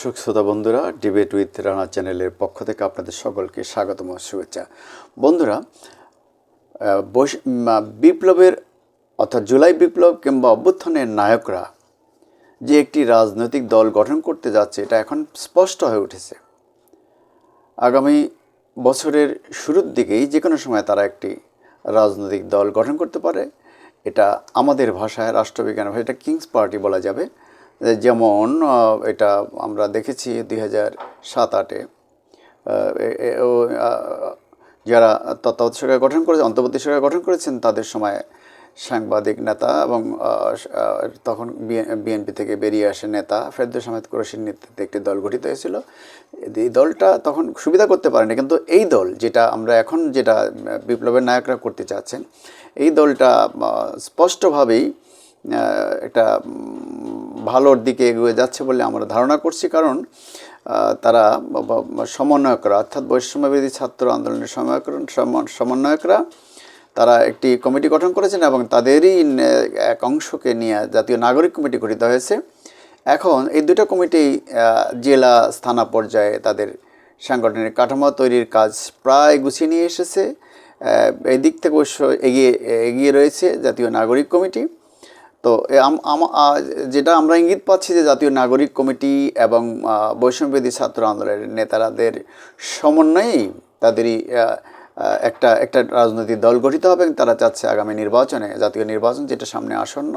দর্শক, শ্রোতা বন্ধুরা ডিবেট উইথ রানা চ্যানেলের পক্ষ থেকে আপনাদের সকলকে স্বাগতম শুভেচ্ছা। বন্ধুরা বিপ্লবের অর্থাৎ জুলাই বিপ্লব কিংবা অভ্যুত্থানের নায়করা যে একটি রাজনৈতিক দল গঠন করতে যাচ্ছে, এটা এখন স্পষ্ট হয়ে উঠেছে। আগামী বছরের শুরুর দিকেই যে কোনো সময় তারা একটি রাজনৈতিক দল গঠন করতে পারে, এটা আমাদের ভাষায়, রাষ্ট্রবিজ্ঞান ভাষায়, এটা কিংস পার্টি বলা যাবে। যেমন এটা আমরা দেখেছি দুই হাজার সাত আটে। যারা তত্ত্বাবধায়ক সরকার গঠন করেছে, অন্তর্বর্তী সরকার গঠন করেছেন, তাদের সময় সাংবাদিক নেতা এবং তখন বিএনপি থেকে বেরিয়ে আসে নেতা ফেরদৌস আহমেদ কুরশির নেতৃত্বে একটি দল গঠিত হয়েছিল। এই দলটা তখন সুবিধা করতে পারেনি, কিন্তু এই দল যেটা আমরা এখন যেটা বিপ্লবের নায়করা করতে চাচ্ছেন, এই দলটা স্পষ্টভাবেই একটা ভালোর দিকে এগিয়ে যাচ্ছে বলে আমরা ধারণা করছি কারণ তারা সমন্বয়করা অর্থাৎ বৈষম্যবিরোধী ছাত্র আন্দোলনের সমন্বয়করা সম- সমন্বয়করা তারা একটি কমিটি গঠন করেছেন এবং তাদেরই এক অংশকে নিয়ে জাতীয় নাগরিক কমিটি গঠিত হয়েছে। এখন এই দুটো কমিটি জেলা স্থানা পর্যায়ে তাদের সাংগঠনিক কাঠামো তৈরির কাজ প্রায় গুছিয়ে নিয়ে এসেছে। আহ, এই দিক থেকে অবশ্য এগিয়ে এগিয়ে রয়েছে জাতীয় নাগরিক কমিটি। তো যেটা আমরা ইঙ্গিত পাচ্ছি যে জাতীয় নাগরিক কমিটি এবং আহ, বৈষম্যবিধি ছাত্র আন্দোলনের নেতারাদের সমন্বয়েই তাদেরই একটা একটা রাজনৈতিক দল গঠিত হবে এবং তারা চাচ্ছে আগামী নির্বাচনে জাতীয় নির্বাচন যেটা সামনে আসন্ন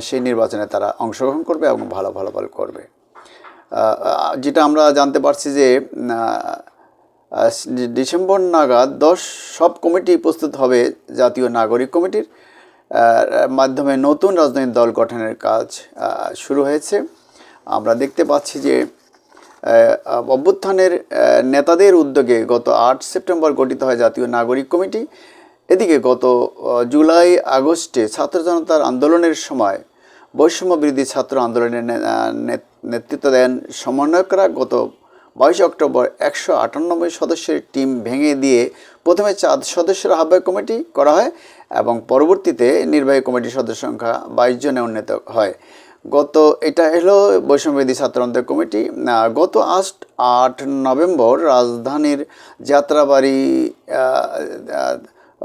সেই নির্বাচনে তারা অংশগ্রহণ করবে এবং ভালো ভালো ফল করবে যেটা আমরা জানতে পারছি যে ডিসেম্বর নাগাদ দশ সব কমিটি প্রস্তুত হবে জাতীয় নাগরিক কমিটির। মাধ্যমে নতুন রাজনৈতিক দল গঠনের কাজ শুরু হয়েছে। আমরা দেখতে পাচ্ছি যে অভ্যুত্থানের নেতাদের উদ্যোগে গত আট সেপ্টেম্বর গঠিত হয় জাতীয় নাগরিক কমিটি। এদিকে গত জুলাই আগস্টে ছাত্র জনতার আন্দোলনের সময় বৈষম্য বিরোধী ছাত্র আন্দোলনের নেতৃত্ব দেন সমন্বয়করা। গত বাইশে অক্টোবর একশো আটানব্বই সদস্যের টিম ভেঙে দিয়ে প্রথমে চার সদস্যের আহ্বায়ক কমিটি করা হয়। এবং পরবর্তীতে নির্বাহী কমিটির সদস্য সংখ্যা বাইশ জনে উন্নীত হয়। গত, এটা হলো বৈষম্যবিধি ছাত্র আন্দোলন কমিটি। গত আট আট নভেম্বর রাজধানীর যাত্রাবাড়ি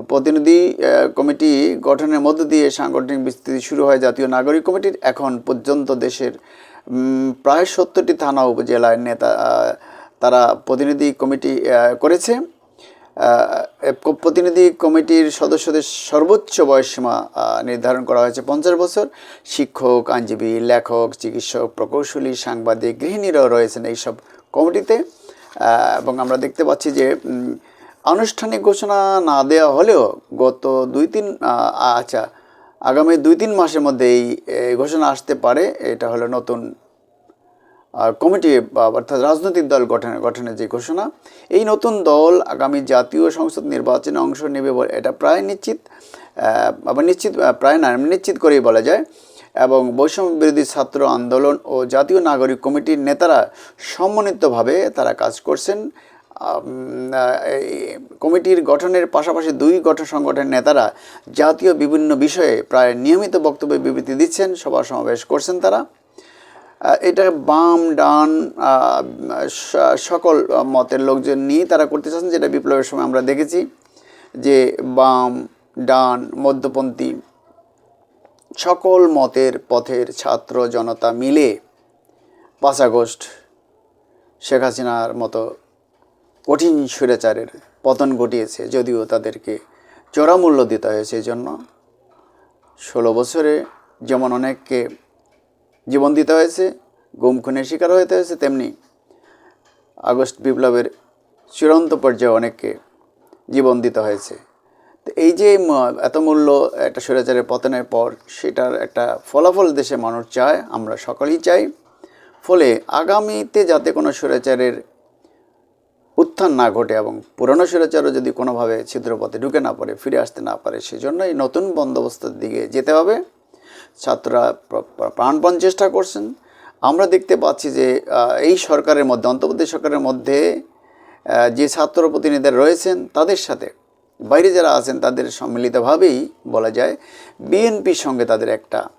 প্রতিনিধি কমিটি গঠনের মধ্য দিয়ে সাংগঠনিক বিস্তৃতি শুরু হয় জাতীয় নাগরিক কমিটির। এখন পর্যন্ত দেশের প্রায় সত্তরটি থানা উপজেলায় নেতা তারা প্রতিনিধি কমিটি করেছে। প্রতিনিধি কমিটির সদস্যদের সর্বোচ্চ বয়সসীমা নির্ধারণ করা হয়েছে পঞ্চাশ বছর। শিক্ষক, আইনজীবী, লেখক, চিকিৎসক, প্রকৌশলী, সাংবাদিক, গৃহিণীরাও রয়েছেন এইসব কমিটিতে। এবং আমরা দেখতে পাচ্ছি যে আনুষ্ঠানিক ঘোষণা না দেওয়া হলেও গত দুই তিন আচ্ছা আগামী দুই তিন মাসের মধ্যে এই ঘোষণা আসতে পারে। এটা হলো নতুন কমিটি অর্থাৎ রাজনৈতিক দল গঠনের গঠনের যে ঘোষণা, এই নতুন দল আগামী জাতীয় সংসদ নির্বাচনে অংশ নেবে বলে এটা প্রায় নিশ্চিত আবার নিশ্চিত প্রায় না, নিশ্চিত করেই বলা যায়। এবং বৈষম্য বিরোধী ছাত্র আন্দোলন ও জাতীয় নাগরিক কমিটির নেতারা সম্মিলিতভাবে তারা কাজ করছেন। কমিটির গঠনের পাশাপাশি দুই গঠন সংগঠনের নেতারা জাতীয় বিভিন্ন বিষয়ে প্রায় নিয়মিত বক্তব্য বিবৃতি দিচ্ছেন। সভা সমাবেশ করছেন তারা। এটা বাম, ডান সকল মতের লোকজন নিয়ে তারা করতে চাচ্ছেন, যেটা বিপ্লবের সময় আমরা দেখেছি, যে বাম, ডান, মধ্যপন্থী সকল মতের পথের ছাত্র জনতা মিলে পাঁচ আগস্ট শেখ হাসিনার মতো কঠিন স্বৈরাচারের পতন ঘটিয়েছে, যদিও তাদেরকে চড়া মূল্য দিতে হয়েছে এই জন্য ষোলো বছরে যেমন অনেককে জীবন দিতে হয়েছে, গুম, খুনের শিকার হতে হয়েছে তেমনি। আগস্ট বিপ্লবের চূড়ান্ত পর্যায়ে অনেককে জীবন দিতে হয়েছে। তো এই যে এত মূল্য একটা স্বৈরাচারের পতনের পর সেটার একটা ফলাফল দেশে মানুষ চায়, আমরা সকলেই চাই। ফলে আগামীতে যাতে কোনো স্বৈরাচারের উত্থান না ঘটে এবং পুরনো স্বৈরাচারও যদি কোনোভাবে ছিদ্রপথে ঢুকে না পড়ে, ফিরে আসতে না পারে, সেজন্যই নতুন বন্দোবস্তের দিকে যেতে হবে। ছাত্ররা প্র- প্র- প্রাণপণ চেষ্টা করছেন। আমরা দেখতে পাচ্ছি যে এই সরকারের মধ্যে, অন্তর্বর্তী সরকারের মধ্যে যে ছাত্র প্রতিনিধিরা রয়েছেন, তাদের সাথে বাইরে যারা আছেন, তাদের সম্মিলিতভাবেই বলা যায় বিএনপির সঙ্গে তাদের একটা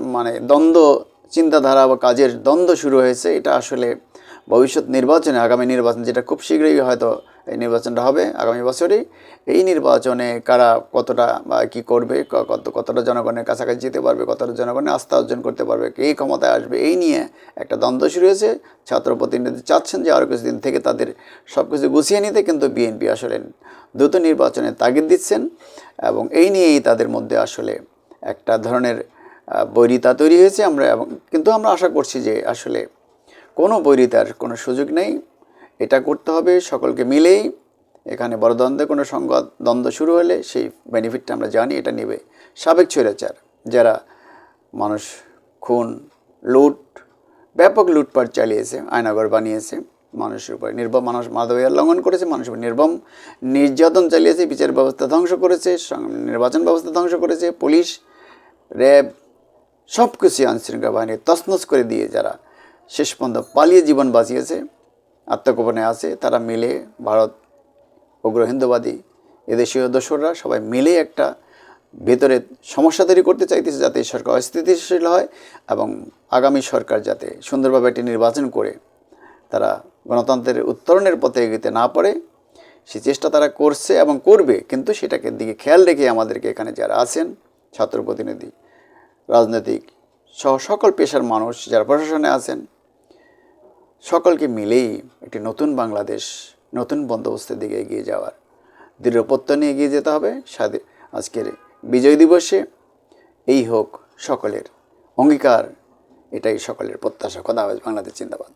মানে দ্বন্দ্ব, চিন্তাধারা বা কাজের দ্বন্দ্ব শুরু হয়েছে। এটা আসলে ভবিষ্যৎ নির্বাচনে, আগামী নির্বাচন যেটা খুব শীঘ্রই হয়তো এই নির্বাচনটা হবে, আগামী বছরেই এই নির্বাচনে কারা কতটা বা কী করবে কত, কতটা জনগণের কাছাকাছি যেতে পারবে, কতটা জনগণের আস্থা অর্জন করতে পারবে, কে ক্ষমতায় আসবে, এই নিয়ে একটা দ্বন্দ্ব শুরু হয়েছে। ছাত্র প্রতিনিধি চাচ্ছেন যে আরও কিছুদিন থেকে তাদের সব কিছু গুছিয়ে নিতে, কিন্তু বিএনপি আসলে দ্রুত নির্বাচনে তাগিদ দিচ্ছেন এবং এই নিয়েই তাদের মধ্যে আসলে একটা ধরনের বৈরিতা তৈরি হয়েছে আমরা এবং, কিন্তু আমরা আশা করছি যে আসলে কোনো বৈরিতার কোনো সুযোগ নেই। এটা করতে হবে সকলকে মিলেই। এখানে বড় দ্বন্দ্বে কোনো সংঘাত, দ্বন্দ্ব শুরু হলে সেই বেনিফিটটা আমরা জানি, এটা নেবে সাবেক স্বৈরাচার, যারা মানুষ, খুন, লুট, ব্যাপক লুটপাট চালিয়েছে, আয়নাগর বানিয়েছে, মানুষের উপরে নির্বম মানুষ মাধবীয় লঙ্ঘন করেছে, মানুষের উপর নির্বম নির্যাতন চালিয়েছে, বিচার ব্যবস্থা ধ্বংস করেছে নির্বাচন ব্যবস্থা ধ্বংস করেছে, পুলিশ, র্যাব সব কিছু আইনশৃঙ্খলা বাহিনী তছনছ করে দিয়ে যারা শেষ পর্যন্ত পালিয়ে জীবন বাঁচিয়েছে, আত্মগোপনে আছে, তারা মিলে ভারত উগ্র হিন্দুবাদী এদেশীয় দোসররা সবাই মিলে একটা ভেতরে সমস্যা তৈরি করতে চাইতেছে যাতে সরকার অস্থিতিশীল হয় এবং আগামী সরকার যাতে সুন্দরভাবে একটি নির্বাচন করে তারা গণতন্ত্রের উত্তরণের পথে এগিতে না পারে, সে চেষ্টা তারা করছে এবং করবে, কিন্তু সেটাকে দিকে খেয়াল রেখে আমাদেরকে এখানে যারা আছেন, ছাত্র প্রতিনিধি, রাজনৈতিক সহ সকল পেশার মানুষ, যারা প্রশাসনে আছেন সকলকে মিলেই একটি নতুন বাংলাদেশ, নতুন বন্দোবস্তের দিকে এগিয়ে যাওয়ার দৃঢ়পত্য নিয়ে এগিয়ে যেতে হবে। স্বাধীন আজকের বিজয় দিবসে এই হোক সকলের অঙ্গীকার, এটাই সকলের প্রত্যাশা। কথা হবে বাংলাদেশ জিন্দাবাদ।